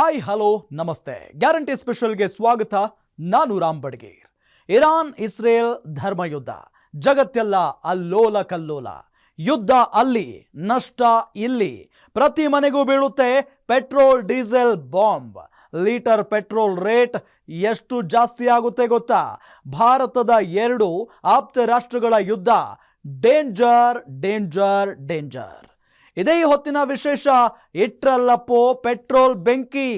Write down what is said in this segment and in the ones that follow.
Hi, hello, ನಮಸ್ತೆ. Guarantee ಸ್ಪೆಷಲ್ಗೆ ಸ್ವಾಗತ. ನಾನು ರಾಮ್ ಬಡ್ಗೀರ್. ಇರಾನ್, ಇಸ್ರೇಲ್ ಧರ್ಮಯುದ್ಧ ಜಗತ್ತೆಲ್ಲ ಅಲ್ಲೋಲ ಕಲ್ಲೋಲ. ಯುದ್ಧ ಅಲ್ಲಿ, ನಷ್ಟ ಇಲ್ಲಿ. ಪ್ರತಿ ಮನೆಗೂ ಬೀಳುತ್ತೆ petrol, diesel, bomb. Litre petrol rate ಎಷ್ಟು ಜಾಸ್ತಿ ಆಗುತ್ತೆ ಗೊತ್ತಾ? ಭಾರತದ ಎರಡು ಆಪ್ತ ರಾಷ್ಟ್ರಗಳ ಯುದ್ಧ. Danger danger danger. ಇದೇ ಹೊತ್ತಿನ ವಿಶೇಷ, ಇಟ್ರಲ್ಲಪ್ಪೋ ಪೆಟ್ರೋಲ್ ಬೆಂಕಿ.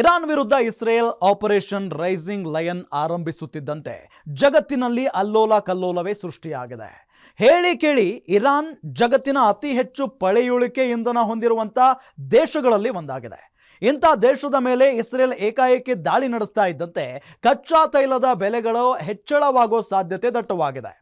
ಇರಾನ್ ವಿರುದ್ಧ ಇಸ್ರೇಲ್ ಆಪರೇಷನ್ ರೈಸಿಂಗ್ ಲಯನ್ ಆರಂಭಿಸುತ್ತಿದ್ದಂತೆ ಜಗತ್ತಿನಲ್ಲಿ ಅಲ್ಲೋಲ ಕಲ್ಲೋಲವೇ ಸೃಷ್ಟಿಯಾಗಿದೆ. ಹೇಳಿ ಕೇಳಿ, ಇರಾನ್ ಜಗತ್ತಿನ ಅತಿ ಹೆಚ್ಚು ಪಳೆಯುಳಿಕೆ ಇಂಧನ ಹೊಂದಿರುವಂಥ ದೇಶಗಳಲ್ಲಿ ಒಂದಾಗಿದೆ. ಇಂಥ ದೇಶದ ಮೇಲೆ ಇಸ್ರೇಲ್ ಏಕಾಏಕಿ ದಾಳಿ ನಡೆಸ್ತಾ ಇದ್ದಂತೆ ಕಚ್ಚಾ ತೈಲದ ಬೆಲೆಗಳು ಹೆಚ್ಚಳವಾಗೋ ಸಾಧ್ಯತೆ ದಟ್ಟವಾಗಿದೆ.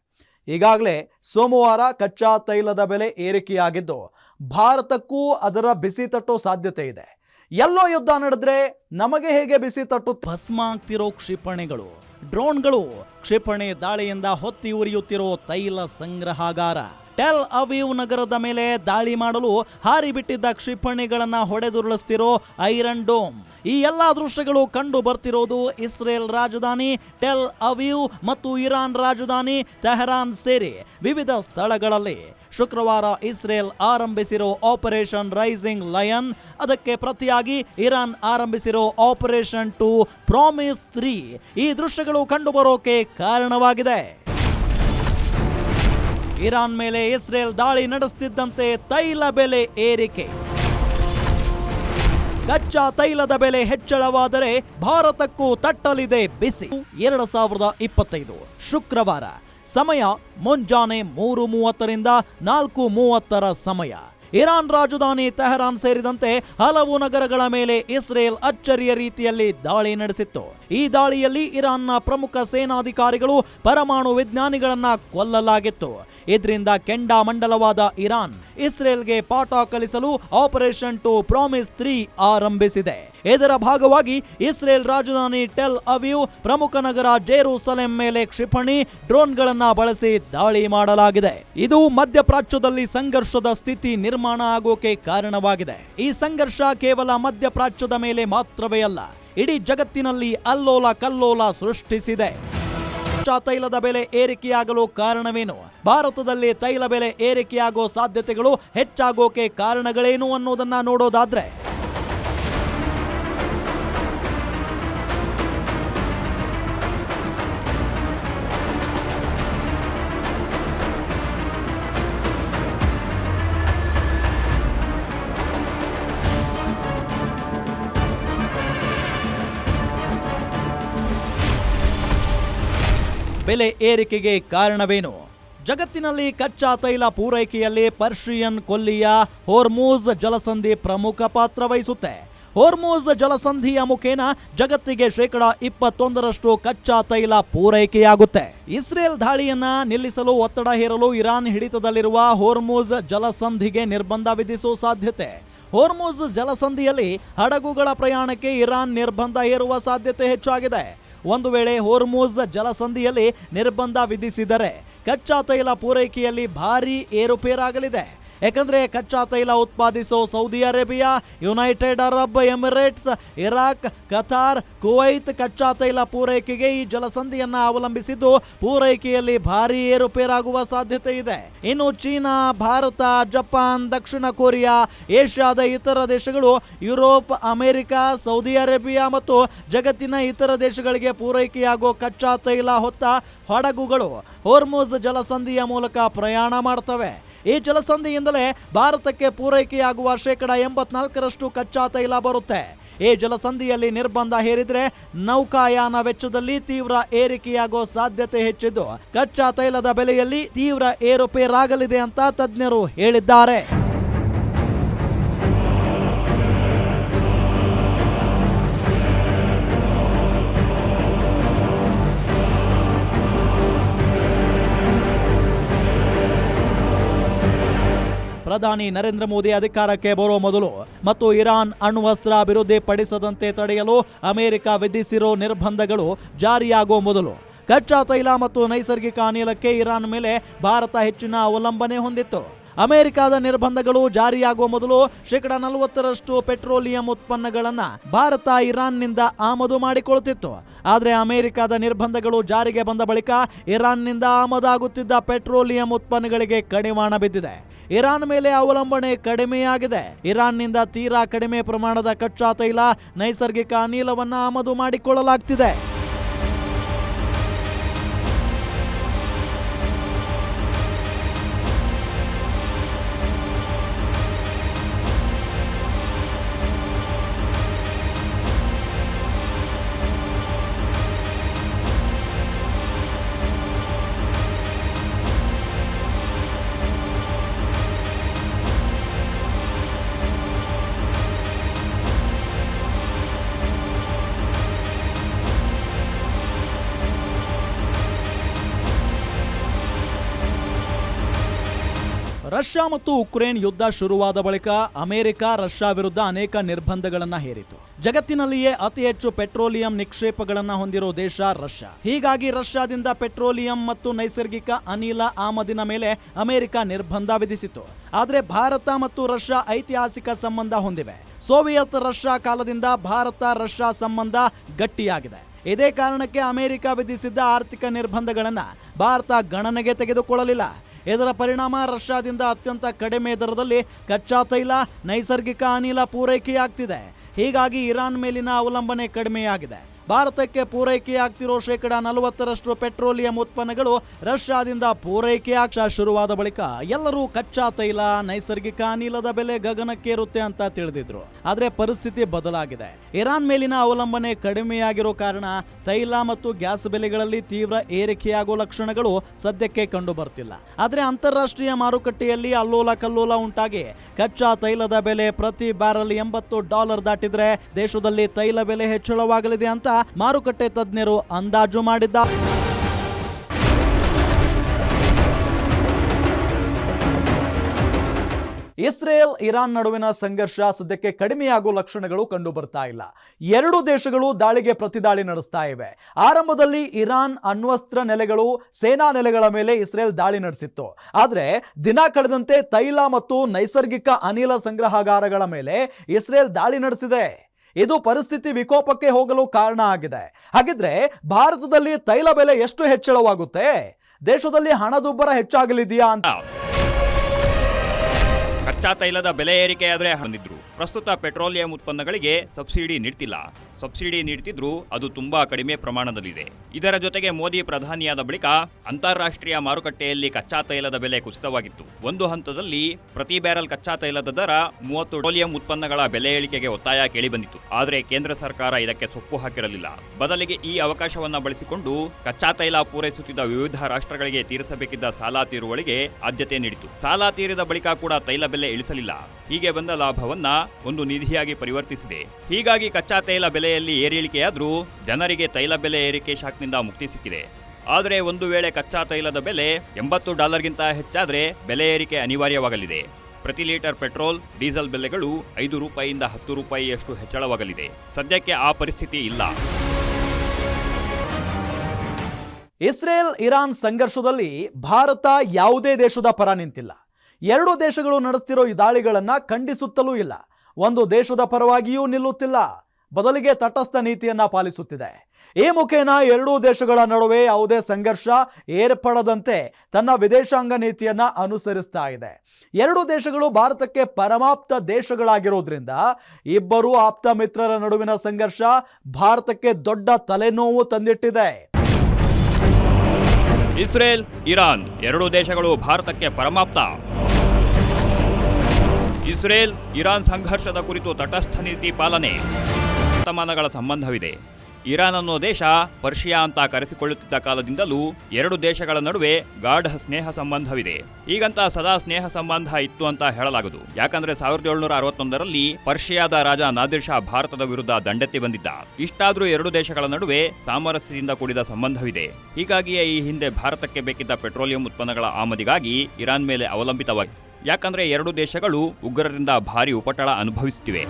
ಈಗಾಗಲೇ ಸೋಮವಾರ ಕಚ್ಚಾ ತೈಲದ ಬೆಲೆ ಏರಿಕೆಯಾಗಿದ್ದು ಭಾರತಕ್ಕೂ ಅದರ ಬಿಸಿ ತಟ್ಟೋ ಸಾಧ್ಯತೆ ಇದೆ. ಎಲ್ಲೋ ಯುದ್ಧ ನಡೆದ್ರೆ ನಮಗೆ ಹೇಗೆ ಬಿಸಿ ತಟ್ಟು ಭಸ್ಮ ಆಗ್ತಿರೋ ಕ್ಷಿಪಣಿಗಳು, ಡ್ರೋನ್ಗಳು ಕ್ಷಿಪಣಿ ದಾಳಿಯಿಂದ ಹೊತ್ತಿ ಉರಿಯುತ್ತಿರೋ ತೈಲ ಸಂಗ್ರಹಾಗಾರ. ಟೆಲ್ ಅವೀವ್ ನಗರದ ಮೇಲೆ ದಾಳಿ ಮಾಡಲು ಹಾರಿಬಿಟ್ಟಿದ್ದ ಕ್ಷಿಪಣಿಗಳನ್ನು ಹೊಡೆದುರುಳಿಸ್ತಿರೋ ಐರನ್ ಡೋಮ್. ಈ ಎಲ್ಲ ದೃಶ್ಯಗಳು ಕಂಡು ಬರ್ತಿರೋದು ಇಸ್ರೇಲ್ ರಾಜಧಾನಿ ಟೆಲ್ ಅವೀವ್ ಮತ್ತು ಇರಾನ್ ರಾಜಧಾನಿ ತೆಹರಾನ್ ಸೇರಿ ವಿವಿಧ ಸ್ಥಳಗಳಲ್ಲಿ. ಶುಕ್ರವಾರ ಇಸ್ರೇಲ್ ಆರಂಭಿಸಿರೋ ಆಪರೇಷನ್ ರೈಸಿಂಗ್ ಲಯನ್, ಅದಕ್ಕೆ ಪ್ರತಿಯಾಗಿ ಇರಾನ್ ಆರಂಭಿಸಿರೋ ಆಪರೇಷನ್ ಟು ಪ್ರಾಮಿಸ್ ತ್ರೀ. ಈ ದೃಶ್ಯಗಳು ಕಂಡುಬರೋಕೆ ಕಾರಣವಾಗಿದೆ. ಇರಾನ್ ಮೇಲೆ ಇಸ್ರೇಲ್ ದಾಳಿ ನಡೆಸುತ್ತಿದ್ದಂತೆ ತೈಲ ಬೆಲೆ ಏರಿಕೆ. ಕಚ್ಚಾ ತೈಲದ ಬೆಲೆ ಹೆಚ್ಚಳವಾದರೆ ಭಾರತಕ್ಕೂ ತಟ್ಟಲಿದೆ ಬಿಸಿ. ಎರಡು ಸಾವಿರದ ಇಪ್ಪತ್ತೈದು ಶುಕ್ರವಾರ. ಸಮಯ ಮುಂಜಾನೆ ಮೂರು ಮೂವತ್ತರಿಂದ ನಾಲ್ಕು ಮೂವತ್ತರ ಸಮಯ. ಇರಾನ್ ರಾಜಧಾನಿ ತೆಹರಾನ್ ಸೇರಿದಂತೆ ಹಲವು ನಗರಗಳ ಮೇಲೆ ಇಸ್ರೇಲ್ ಅಚ್ಚರಿಯ ರೀತಿಯಲ್ಲಿ ದಾಳಿ ನಡೆಸಿತ್ತು. ಈ ದಾಳಿಯಲ್ಲಿ ಇರಾನ್ನ ಪ್ರಮುಖ ಸೇನಾಧಿಕಾರಿಗಳು ಪರಮಾಣು ವಿಜ್ಞಾನಿಗಳನ್ನ ಕೊಲ್ಲಲಾಗಿತ್ತು. ಇದರಿಂದ ಕೆಂಡಾಮಂಡಲವಾದ ಇರಾನ್ ಇಸ್ರೇಲ್ಗೆ ಪಾಠ ಕಲಿಸಲು ಆಪರೇಷನ್ ಟು ಪ್ರಾಮಿಸ್ ತ್ರೀ ಆರಂಭಿಸಿದೆ. ಇದರ ಭಾಗವಾಗಿ ಇಸ್ರೇಲ್ ರಾಜಧಾನಿ ಟೆಲ್ ಅವೀವ್ ಪ್ರಮುಖ ನಗರ ಜೇರುಸಲೆಂ ಮೇಲೆ ಕ್ಷಿಪಣಿ, ಡ್ರೋನ್ಗಳನ್ನ ಬಳಸಿ ದಾಳಿ ಮಾಡಲಾಗಿದೆ. ಇದು ಮಧ್ಯಪ್ರಾಚ್ಯದಲ್ಲಿ ಸಂಘರ್ಷದ ಸ್ಥಿತಿ ನಿರ್ಮಾಣ ಆಗೋಕೆ ಕಾರಣವಾಗಿದೆ. ಈ ಸಂಘರ್ಷ ಕೇವಲ ಮಧ್ಯಪ್ರಾಚ್ಯದ ಮೇಲೆ ಮಾತ್ರವೇ ಅಲ್ಲ, ಇಡೀ ಜಗತ್ತಿನಲ್ಲಿ ಅಲ್ಲೋಲ ಕಲ್ಲೋಲ ಸೃಷ್ಟಿಸಿದೆ. ಕಚ್ಚಾ ತೈಲದ ಬೆಲೆ ಏರಿಕೆಯಾಗಲು ಕಾರಣವೇನು? ಭಾರತದಲ್ಲಿ ತೈಲ ಬೆಲೆ ಏರಿಕೆಯಾಗೋ ಸಾಧ್ಯತೆಗಳು ಹೆಚ್ಚಾಗೋಕೆ ಕಾರಣಗಳೇನು ಅನ್ನೋದನ್ನ ನೋಡೋದಾದ್ರೆ ಬೆಲೆ ಏರಿಕೆಗೆ ಕಾರಣವೇನು? ಜಗತ್ತಿನಲ್ಲಿ ಕಚ್ಚಾ ತೈಲ ಪೂರೈಕೆಯಲ್ಲಿ ಪರ್ಷಿಯನ್ ಕೊಲ್ಲಿಯ ಹೋರ್ಮೂಸ್ ಜಲಸಂಧಿ ಪ್ರಮುಖ ಪಾತ್ರ ವಹಿಸುತ್ತೆ. ಹೋರ್ಮೂಸ್ ಜಲಸಂಧಿಯ ಮುಖೇನ ಜಗತ್ತಿಗೆ ಶೇಕಡ ಇಪ್ಪತ್ತೊಂದರಷ್ಟು ಕಚ್ಚಾ ತೈಲ ಪೂರೈಕೆಯಾಗುತ್ತೆ. ಇಸ್ರೇಲ್ ದಾಳಿಯನ್ನ ನಿಲ್ಲಿಸಲು ಒತ್ತಡ ಹೇರಲು ಇರಾನ್ ಹಿಡಿತದಲ್ಲಿರುವ ಹೋರ್ಮೂಸ್ ಜಲಸಂಧಿಗೆ ನಿರ್ಬಂಧ ವಿಧಿಸುವ ಸಾಧ್ಯತೆ. ಹೋರ್ಮೂಸ್ ಜಲಸಂಧಿಯಲ್ಲಿ ಹಡಗುಗಳ ಪ್ರಯಾಣಕ್ಕೆ ಇರಾನ್ ನಿರ್ಬಂಧ ಹೇರುವ ಸಾಧ್ಯತೆ ಹೆಚ್ಚಾಗಿದೆ. ಒಂದು ವೇಳೆ ಹೋರ್ಮೋಸ್ ಜಲಸಂಧಿಯಲ್ಲಿ ನಿರ್ಬಂಧ ವಿಧಿಸಿದರೆ ಕಚ್ಚಾ ತೈಲ ಪೂರೈಕೆಯಲ್ಲಿ ಭಾರೀ ಏರುಪೇರಾಗಲಿದೆ. ಯಾಕಂದ್ರೆ ಕಚ್ಚಾ ತೈಲ ಉತ್ಪಾದಿಸೋ Saudi Arabia, United Arab Emirates, Iraq, Qatar, Kuwait ಕಚ್ಚಾ ತೈಲ ಪೂರೈಕೆಗೆ ಈ ಜಲಸಂಧಿಯನ್ನ ಅವಲಂಬಿಸಿದ್ದು ಪೂರೈಕೆಯಲ್ಲಿ ಭಾರೀ ಏರುಪೇರಾಗುವ ಸಾಧ್ಯತೆ ಇದೆ. ಇನ್ನು ಚೀನಾ, ಭಾರತ, ಜಪಾನ್, ದಕ್ಷಿಣ ಕೊರಿಯಾ, ಏಷ್ಯಾದ ಇತರ ದೇಶಗಳು, ಯುರೋಪ್, ಅಮೆರಿಕ, ಸೌದಿ ಅರೇಬಿಯಾ ಮತ್ತು ಜಗತ್ತಿನ ಇತರ ದೇಶಗಳಿಗೆ ಪೂರೈಕೆಯಾಗೋ ಕಚ್ಚಾ ತೈಲ ಹೊತ್ತ ಹಡಗುಗಳು ಹೋರ್ಮೋಸ್ ಜಲಸಂಧಿಯ ಮೂಲಕ ಪ್ರಯಾಣ ಮಾಡ್ತವೆ. ಈ ಜಲಸಂಧಿಯಿಂದಲೇ ಭಾರತಕ್ಕೆ ಪೂರೈಕೆಯಾಗುವ ಶೇಕಡ ಎಂಬತ್ನಾಲ್ಕರಷ್ಟು ಕಚ್ಚಾ ತೈಲ ಬರುತ್ತೆ. ಈ ಜಲಸಂಧಿಯಲ್ಲಿ ನಿರ್ಬಂಧ ಹೇರಿದ್ರೆ ನೌಕಾಯಾನ ವೆಚ್ಚದಲ್ಲಿ ತೀವ್ರ ಏರಿಕೆಯಾಗೋ ಸಾಧ್ಯತೆ ಹೆಚ್ಚಿದ್ದು ಕಚ್ಚಾ ತೈಲದ ಬೆಲೆಯಲ್ಲಿ ತೀವ್ರ ಏರುಪೇರಾಗಲಿದೆ ಅಂತ ತಜ್ಞರು ಹೇಳಿದ್ದಾರೆ. ಪ್ರಧಾನಿ ನರೇಂದ್ರ ಮೋದಿ ಅಧಿಕಾರಕ್ಕೆ ಬರೋ ಮೊದಲು ಮತ್ತು ಇರಾನ್ ಅಣ್ವಸ್ತ್ರ ಅಭಿವೃದ್ಧಿ ಪಡಿಸದಂತೆ ತಡೆಯಲು ಅಮೆರಿಕ ವಿಧಿಸಿರೋ ನಿರ್ಬಂಧಗಳು ಜಾರಿಯಾಗುವ ಮೊದಲು. ಕಚ್ಚಾ ತೈಲ ಮತ್ತು ನೈಸರ್ಗಿಕ ಅನಿಲಕ್ಕೆ ಇರಾನ್ ಮೇಲೆ ಭಾರತ ಹೆಚ್ಚಿನ ಅವಲಂಬನೆ ಹೊಂದಿತ್ತು. ಅಮೆರಿಕದ ನಿರ್ಬಂಧಗಳು ಜಾರಿಯಾಗುವ ಮೊದಲು ಶೇಕಡ ನಲವತ್ತರಷ್ಟು ಪೆಟ್ರೋಲಿಯಂ ಉತ್ಪನ್ನಗಳನ್ನು ಭಾರತ ಇರಾನ್ನಿಂದ ಆಮದು ಮಾಡಿಕೊಳ್ಳುತ್ತಿತ್ತು. ಆದರೆ ಅಮೆರಿಕದ ನಿರ್ಬಂಧಗಳು ಜಾರಿಗೆ ಬಂದ ಬಳಿಕ ಇರಾನ್ನಿಂದ ಆಮದಾಗುತ್ತಿದ್ದ ಪೆಟ್ರೋಲಿಯಂ ಉತ್ಪನ್ನಗಳಿಗೆ ಕಡಿವಾಣ ಬಿದ್ದಿದೆ. ಇರಾನ್ ಮೇಲೆ ಅವಲಂಬನೆ ಕಡಿಮೆಯಾಗಿದೆ. ಇರಾನ್ನಿಂದ ತೀರಾ ಕಡಿಮೆ ಪ್ರಮಾಣದ ಕಚ್ಚಾ ತೈಲ ನೈಸರ್ಗಿಕ ಅನಿಲವನ್ನು ಆಮದು ಮಾಡಿಕೊಳ್ಳಲಾಗ್ತಿದೆ. ರಷ್ಯಾ ಮತ್ತು ಉಕ್ರೇನ್ ಯುದ್ಧ ಶುರುವಾದ ಬಳಿಕ ಅಮೆರಿಕ ರಷ್ಯಾ ವಿರುದ್ಧ ಅನೇಕ ನಿರ್ಬಂಧಗಳನ್ನು ಹೇರಿತು. ಜಗತ್ತಿನಲ್ಲಿಯೇ ಅತಿ ಹೆಚ್ಚು ಪೆಟ್ರೋಲಿಯಂ ನಿಕ್ಷೇಪಗಳನ್ನು ಹೊಂದಿರೋ ದೇಶ ರಷ್ಯಾ. ಹೀಗಾಗಿ ರಷ್ಯಾದಿಂದ ಪೆಟ್ರೋಲಿಯಂ ಮತ್ತು ನೈಸರ್ಗಿಕ ಅನಿಲ ಆಮದಿನ ಮೇಲೆ ಅಮೆರಿಕ ನಿರ್ಬಂಧ ವಿಧಿಸಿತು. ಆದರೆ ಭಾರತ ಮತ್ತು ರಷ್ಯಾ ಐತಿಹಾಸಿಕ ಸಂಬಂಧ ಹೊಂದಿವೆ. ಸೋವಿಯತ್ ರಷ್ಯಾ ಕಾಲದಿಂದ ಭಾರತ ರಷ್ಯಾ ಸಂಬಂಧ ಗಟ್ಟಿಯಾಗಿದೆ. ಇದೇ ಕಾರಣಕ್ಕೆ ಅಮೆರಿಕ ವಿಧಿಸಿದ್ದ ಆರ್ಥಿಕ ನಿರ್ಬಂಧಗಳನ್ನು ಭಾರತ ಗಣನೆಗೆ ತೆಗೆದುಕೊಳ್ಳಲಿಲ್ಲ. ಇದರ ಪರಿಣಾಮ ರಷ್ಯಾದಿಂದ ಅತ್ಯಂತ ಕಡಿಮೆ ದರದಲ್ಲಿ ಕಚ್ಚಾ ತೈಲ, ನೈಸರ್ಗಿಕ ಅನಿಲ ಪೂರೈಕೆಯಾಗ್ತಿದೆ. ಹೀಗಾಗಿ ಇರಾನ್ ಮೇಲಿನ ಅವಲಂಬನೆ ಕಡಿಮೆಯಾಗಿದೆ. ಭಾರತಕ್ಕೆ ಪೂರೈಕೆಯಾಗ್ತಿರೋ ಶೇಕಡ ನಲವತ್ತರಷ್ಟು ಪೆಟ್ರೋಲಿಯಂ ಉತ್ಪನ್ನಗಳು ರಷ್ಯಾದಿಂದ ಪೂರೈಕೆಯಾಗ ಶುರುವಾದ ಬಳಿಕ ಎಲ್ಲರೂ ಕಚ್ಚಾ ತೈಲ, ನೈಸರ್ಗಿಕ ಅನಿಲದ ಬೆಲೆ ಗಗನಕ್ಕೇರುತ್ತೆ ಅಂತ ತಿಳಿದಿದ್ರು. ಆದರೆ ಪರಿಸ್ಥಿತಿ ಬದಲಾಗಿದೆ. ಇರಾನ್ ಮೇಲಿನ ಅವಲಂಬನೆ ಕಡಿಮೆಯಾಗಿರೋ ಕಾರಣ ತೈಲ ಮತ್ತು ಗ್ಯಾಸ್ ಬೆಲೆಗಳಲ್ಲಿ ತೀವ್ರ ಏರಿಕೆಯಾಗೋ ಲಕ್ಷಣಗಳು ಸದ್ಯಕ್ಕೆ ಕಂಡು ಬರ್ತಿಲ್ಲ ಆದರೆ ಅಂತಾರಾಷ್ಟ್ರೀಯ ಮಾರುಕಟ್ಟೆಯಲ್ಲಿ ಅಲ್ಲೋಲ ಕಲ್ಲೋಲ ಉಂಟಾಗಿ ಕಚ್ಚಾ ತೈಲದ ಬೆಲೆ ಪ್ರತಿ ಬ್ಯಾರಲ್ ಎಂಬತ್ತು ಡಾಲರ್ ದಾಟಿದ್ರೆ ದೇಶದಲ್ಲಿ ತೈಲ ಬೆಲೆ ಹೆಚ್ಚಳವಾಗಲಿದೆ ಅಂತ ಮಾರುಕಟ್ಟೆ ತಜ್ಞರು ಅಂದಾಜು ಮಾಡಿದ್ದಾರೆ ಇಸ್ರೇಲ್ ಇರಾನ್ ನಡುವಿನ ಸಂಘರ್ಷ ಸದ್ಯಕ್ಕೆ ಕಡಿಮೆಯಾಗುವ ಲಕ್ಷಣಗಳು ಕಂಡು ಬರ್ತಾ ಇಲ್ಲ. ಎರಡು ದೇಶಗಳು ದಾಳಿಗೆ ಪ್ರತಿದಾಳಿ ನಡೆಸ್ತಾ ಇವೆ. ಆರಂಭದಲ್ಲಿ ಇರಾನ್ ಅಣ್ವಸ್ತ್ರ ನೆಲೆಗಳು ಸೇನಾ ನೆಲೆಗಳ ಮೇಲೆ ಇಸ್ರೇಲ್ ದಾಳಿ ನಡೆಸಿತ್ತು. ಆದರೆ ದಿನ ಕಳೆದಂತೆ ತೈಲ ಮತ್ತು ನೈಸರ್ಗಿಕ ಅನಿಲ ಸಂಗ್ರಹಾಗಾರಗಳ ಮೇಲೆ ಇಸ್ರೇಲ್ ದಾಳಿ ನಡೆಸಿದೆ. ಇದು ಪರಿಸ್ಥಿತಿ ವಿಕೋಪಕ್ಕೆ ಹೋಗಲು ಕಾರಣ ಆಗಿದೆ. ಹಾಗಿದ್ರೆ ಭಾರತದಲ್ಲಿ ತೈಲ ಬೆಲೆ ಎಷ್ಟು ಹೆಚ್ಚಳವಾಗುತ್ತೆ? ದೇಶದಲ್ಲಿ ಹಣದುಬ್ಬರ ಹೆಚ್ಚಾಗಲಿದೆಯಾ ಅಂತ? ಕಚ್ಚಾ ತೈಲದ ಬೆಲೆ ಏರಿಕೆಯಾದರೆ ಹೊಂದಿದ್ರು ಪ್ರಸ್ತುತ ಪೆಟ್ರೋಲಿಯಂ ಉತ್ಪನ್ನಗಳಿಗೆ ಸಬ್ಸಿಡಿ ನೀಡ್ತಿಲ್ಲ. ಸಬ್ಸಿಡಿ ನೀಡ್ತಿದ್ರು ಅದು ತುಂಬಾ ಕಡಿಮೆ ಪ್ರಮಾಣದಲ್ಲಿದೆ. ಇದರ ಜೊತೆಗೆ ಮೋದಿ ಪ್ರಧಾನಿಯಾದ ಬಳಿಕ ಅಂತಾರಾಷ್ಟ್ರೀಯ ಮಾರುಕಟ್ಟೆಯಲ್ಲಿ ಕಚ್ಚಾ ತೈಲದ ಬೆಲೆ ಕುಸಿತವಾಗಿತ್ತು. ಒಂದು ಹಂತದಲ್ಲಿ ಪ್ರತಿ ಬ್ಯಾರಲ್ ಕಚ್ಚಾ ತೈಲದ ದರ ಮೂವತ್ತು ಪೆಟ್ರೋಲಿಯಂ ಉತ್ಪನ್ನಗಳ ಬೆಲೆ ಇಳಿಕೆಗೆ ಒತ್ತಾಯ ಕೇಳಿಬಂದಿತ್ತು ಆದರೆ ಕೇಂದ್ರ ಸರ್ಕಾರ ಇದಕ್ಕೆ ಸೊಪ್ಪು ಹಾಕಿರಲಿಲ್ಲ. ಬದಲಿಗೆ ಈ ಅವಕಾಶವನ್ನ ಬಳಸಿಕೊಂಡು ಕಚ್ಚಾ ತೈಲ ಪೂರೈಸುತ್ತಿದ್ದ ವಿವಿಧ ರಾಷ್ಟ್ರಗಳಿಗೆ ತೀರಿಸಬೇಕಿದ್ದ ಸಾಲ ತೀರುವಳಿಗೆ ಆದ್ಯತೆ ನೀಡಿತು ಸಾಲ ತೀರಿದ ಬಳಿಕ ಕೂಡ ತೈಲ ಬೆಲೆ ಇಳಿಸಲಿಲ್ಲ. ಹೀಗೆ ಬಂದ ಲಾಭವನ್ನ ಒಂದು ನಿಧಿಯಾಗಿ ಪರಿವರ್ತಿಸಿದೆ. ಹೀಗಾಗಿ ಕಚ್ಚಾ ತೈಲ ಬೆಲೆಯಲ್ಲಿ ಏರಿಳಿಕೆಯಾದರೂ ಜನರಿಗೆ ತೈಲ ಬೆಲೆ ಏರಿಕೆ ಶಾಕ್ನಿಂದ ಮುಕ್ತಿ ಸಿಕ್ಕಿದೆ. ಆದರೆ ಒಂದು ವೇಳೆ ಕಚ್ಚಾ ತೈಲದ ಬೆಲೆ ಎಂಬತ್ತು ಡಾಲರ್ಗಿಂತ ಹೆಚ್ಚಾದರೆ ಬೆಲೆ ಏರಿಕೆ ಅನಿವಾರ್ಯವಾಗಲಿದೆ. ಪ್ರತಿ ಲೀಟರ್ ಪೆಟ್ರೋಲ್, ಡೀಸೆಲ್ ಬೆಲೆಗಳು ಐದು ರೂಪಾಯಿಯಿಂದ ಹತ್ತು ರೂಪಾಯಿಯಷ್ಟು ಹೆಚ್ಚಳವಾಗಲಿದೆ. ಸದ್ಯಕ್ಕೆ ಆ ಪರಿಸ್ಥಿತಿ ಇಲ್ಲ. ಇಸ್ರೇಲ್ ಇರಾನ್ ಸಂಘರ್ಷದಲ್ಲಿ ಭಾರತ ಯಾವುದೇ ದೇಶದ ಪರ ನಿಂತಿಲ್ಲ. ಎರಡು ದೇಶಗಳು ನಡೆಸ್ತಿರೋ ಈ ದಾಳಿಗಳನ್ನು ಖಂಡಿಸುತ್ತಲೂ ಇಲ್ಲ. ಒಂದು ದೇಶದ ಪರವಾಗಿಯೂ ನಿಲ್ಲುತ್ತಿಲ್ಲ. ಬದಲಿಗೆ ತಟಸ್ಥ ನೀತಿಯನ್ನ ಪಾಲಿಸುತ್ತಿದೆ. ಈ ಮುಖೇನ ಎರಡೂ ದೇಶಗಳ ನಡುವೆ ಯಾವುದೇ ಸಂಘರ್ಷ ಏರ್ಪಡದಂತೆ ತನ್ನ ವಿದೇಶಾಂಗ ನೀತಿಯನ್ನ ಅನುಸರಿಸ್ತಾ ಇದೆ. ಎರಡು ದೇಶಗಳು ಭಾರತಕ್ಕೆ ಪರಮಾಪ್ತ ದೇಶಗಳಾಗಿರೋದ್ರಿಂದ ಇಬ್ಬರು ಆಪ್ತ ಮಿತ್ರರ ನಡುವಿನ ಸಂಘರ್ಷ ಭಾರತಕ್ಕೆ ದೊಡ್ಡ ತಲೆನೋವು ತಂದಿಟ್ಟಿದೆ. ಇಸ್ರೇಲ್, ಇರಾನ್ ಎರಡೂ ದೇಶಗಳು ಭಾರತಕ್ಕೆ ಪರಮಾಪ್ತ. ಇಸ್ರೇಲ್, ಇರಾನ್ ಸಂಘರ್ಷದ ಕುರಿತು ತಟಸ್ಥ ನೀತಿ ಪಾಲನೆ. ಶತಮಾನಗಳ ಸಂಬಂಧವಿದೆ. ಇರಾನ್ ಅನ್ನೋ ದೇಶ ಪರ್ಷಿಯಾ ಅಂತ ಕರೆಸಿಕೊಳ್ಳುತ್ತಿದ್ದ ಕಾಲದಿಂದಲೂ ಎರಡು ದೇಶಗಳ ನಡುವೆ ಗಾಢ ಸ್ನೇಹ ಸಂಬಂಧವಿದೆ. ಈಗಂತ ಸದಾ ಸ್ನೇಹ ಸಂಬಂಧ ಇತ್ತು ಅಂತ ಹೇಳಲಾಗದು ಯಾಕಂದ್ರೆ ಸಾವಿರದ ಏಳ್ನೂರ ಅರವತ್ತೊಂದರಲ್ಲಿ ಪರ್ಷಿಯಾದ ರಾಜ ನಾದಿರ್ ಶಾ ಭಾರತದ ವಿರುದ್ಧ ದಂಡೆತ್ತಿ ಬಂದಿದ್ದ. ಇಷ್ಟಾದರೂ ಎರಡು ದೇಶಗಳ ನಡುವೆ ಸಾಮರಸ್ಯದಿಂದ ಕೂಡಿದ ಸಂಬಂಧವಿದೆ. ಹೀಗಾಗಿಯೇ ಈ ಹಿಂದೆ ಭಾರತಕ್ಕೆ ಬೇಕಿದ್ದ ಪೆಟ್ರೋಲಿಯಂ ಉತ್ಪನ್ನಗಳ ಆಮದಿಗಾಗಿ ಇರಾನ್ ಮೇಲೆ ಅವಲಂಬಿತವಾಗಿದೆ ಯಾಕಂದ್ರೆ ಎರಡು ದೇಶಗಳು ಉಗ್ರರಿಂದ ಭಾರಿ ಉಪಟಳ ಅನುಭವಿಸುತ್ತಿವೆ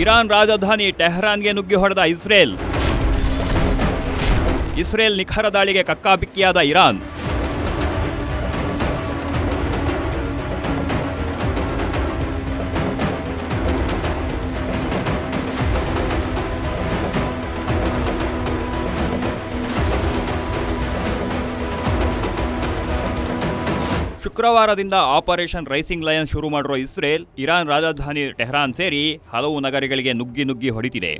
ಇರಾನ್ ರಾಜಧಾನಿ ಟೆಹರಾನ್ಗೆ ನುಗ್ಗಿ ಹೊಡೆದ ಇಸ್ರೇಲ್. ಇಸ್ರೇಲ್ ನಿಖರ ದಾಳಿಗೆ ಕಕ್ಕಾಬಿಕ್ಕಿಯಾದ ಇರಾನ್. ಶುಕ್ರವಾರದಿಂದ ಆಪರೇಷನ್ ರೈಸಿಂಗ್ ಲಯನ್ ಶುರು ಮಾಡಿರುವ ಇಸ್ರೇಲ್, ಇರಾನ್ ರಾಜಧಾನಿ ಟೆಹರಾನ್ ಸೇರಿ ಹಲವು ನಗರಗಳಿಗೆ ನುಗ್ಗಿ ನುಗ್ಗಿ ಹೊಡಿತಿದೆ.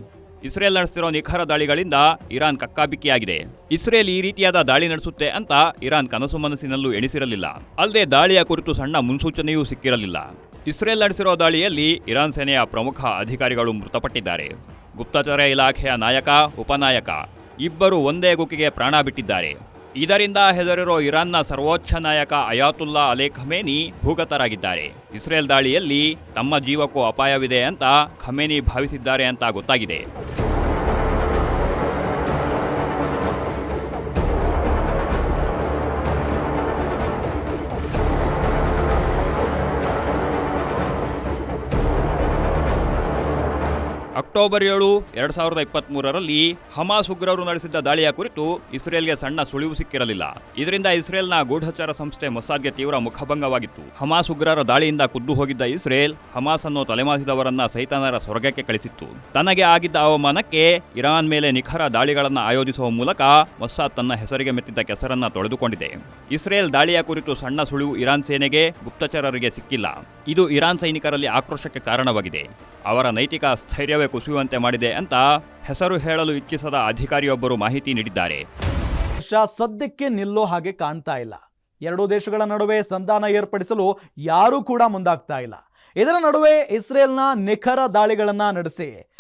ಇಸ್ರೇಲ್ ನಡೆಸ್ತಿರೋ ನಿಖರ ದಾಳಿಗಳಿಂದ ಇರಾನ್ ಕಕ್ಕಾಬಿಕ್ಕಿಯಾಗಿದೆ. ಇಸ್ರೇಲ್ ಈ ರೀತಿಯಾದ ದಾಳಿ ನಡೆಸುತ್ತೆ ಅಂತ ಇರಾನ್ ಕನಸು ಮನಸ್ಸಿನಲ್ಲೂ ಎಣಿಸಿರಲಿಲ್ಲ. ಅಲ್ಲದೆ ದಾಳಿಯ ಕುರಿತು ಸಣ್ಣ ಮುನ್ಸೂಚನೆಯೂ ಸಿಕ್ಕಿರಲಿಲ್ಲ. ಇಸ್ರೇಲ್ ನಡೆಸಿರೋ ದಾಳಿಯಲ್ಲಿ ಇರಾನ್ ಸೇನೆಯ ಪ್ರಮುಖ ಅಧಿಕಾರಿಗಳು ಮೃತಪಟ್ಟಿದ್ದಾರೆ. ಗುಪ್ತಚರ ಇಲಾಖೆಯ ನಾಯಕ, ಉಪನಾಯಕ, ಇಬ್ಬರು ಒಂದೇ ಗುಕ್ಕಿಗೆ ಪ್ರಾಣ ಬಿಟ್ಟಿದ್ದಾರೆ. ಇದರಿಂದ ಹೆದರಿರೋ ಇರಾನ್ನ ಸರ್ವೋಚ್ಚ ನಾಯಕ ಅಯಾತುಲ್ಲಾ ಅಲೆ ಖಮೇನಿ ಭೂಗತರಾಗಿದ್ದಾರೆ. ಇಸ್ರೇಲ್ ದಾಳಿಯಲ್ಲಿ ತಮ್ಮ ಜೀವಕ್ಕೂ ಅಪಾಯವಿದೆ ಅಂತ ಖಮೇನಿ ಭಾವಿಸಿದ್ದಾರೆ ಅಂತ ಗೊತ್ತಾಗಿದೆ. ಅಕ್ಟೋಬರ್ ಏಳು, ಎರಡ್ ಸಾವಿರದ ಇಪ್ಪತ್ತ್ ಮೂರರಲ್ಲಿ ಹಮಾಸ್ ಉಗ್ರರು ನಡೆಸಿದ್ದ ದಾಳಿಯ ಕುರಿತು ಇಸ್ರೇಲ್ಗೆ ಸಣ್ಣ ಸುಳಿವು ಸಿಕ್ಕಿರಲಿಲ್ಲ. ಇದರಿಂದ ಇಸ್ರೇಲ್ನ ಗೂಢಚಾರ ಸಂಸ್ಥೆ ಮೊಸಾದ್ಗೆ ತೀವ್ರ ಮುಖಭಂಗವಾಗಿತ್ತು. ಹಮಾಸ್ ಉಗ್ರರ ದಾಳಿಯಿಂದ ಕುದ್ದು ಹೋಗಿದ್ದ ಇಸ್ರೇಲ್ ಹಮಾಸ್ ಅನ್ನು ತಲೆಮಾಸಿದವರನ್ನ ಸೈತಾನರ ಸ್ವರ್ಗಕ್ಕೆ ಕಳಿಸಿತ್ತು. ತನಗೆ ಆಗಿದ್ದ ಅವಮಾನಕ್ಕೆ ಇರಾನ್ ಮೇಲೆ ನಿಖರ ದಾಳಿಗಳನ್ನು ಆಯೋಜಿಸುವ ಮೂಲಕ ಮೊಸಾದ್ ತನ್ನ ಹೆಸರಿಗೆ ಮೆತ್ತಿದ್ದ ಕೆಸರನ್ನ ತೊಳೆದುಕೊಂಡಿದೆ. ಇಸ್ರೇಲ್ ದಾಳಿಯ ಕುರಿತು ಸಣ್ಣ ಸುಳಿವು ಇರಾನ್ ಸೇನೆಗೆ ಗುಪ್ತಚರರಿಗೆ ಸಿಕ್ಕಿಲ್ಲ. ಇದು ಇರಾನ್ ಸೈನಿಕರಲ್ಲಿ ಆಕ್ರೋಶಕ್ಕೆ ಕಾರಣವಾಗಿದೆ. ಅವರ ನೈತಿಕ ಸ್ಥೈರ್ಯವೇ ಕುಸಿಯುವಂತೆ ಮಾಡಿದೆ ಅಂತ ಹೆಸರು ಹೇಳಲು ಇಚ್ಛಿಸದ ಅಧಿಕಾರಿಯೊಬ್ಬರು ಮಾಹಿತಿ ನೀಡಿದ್ದಾರೆ. ಶಾ ಸದ್ಯಕ್ಕೆ ನಿಲ್ಲೋ ಹಾಗೆ ಕಾಣ್ತಾ ಇಲ್ಲ. ಎರಡೂ ದೇಶಗಳ ನಡುವೆ ಸಂಧಾನ ಏರ್ಪಡಿಸಲು ಯಾರೂ ಕೂಡ ಮುಂದಾಗ್ತಾ ಇಲ್ಲ. ಇದರ ನಡುವೆ ಇಸ್ರೇಲ್ನ ನಿಖರ ದಾಳಿಗಳನ್ನ ನಡೆಸಿ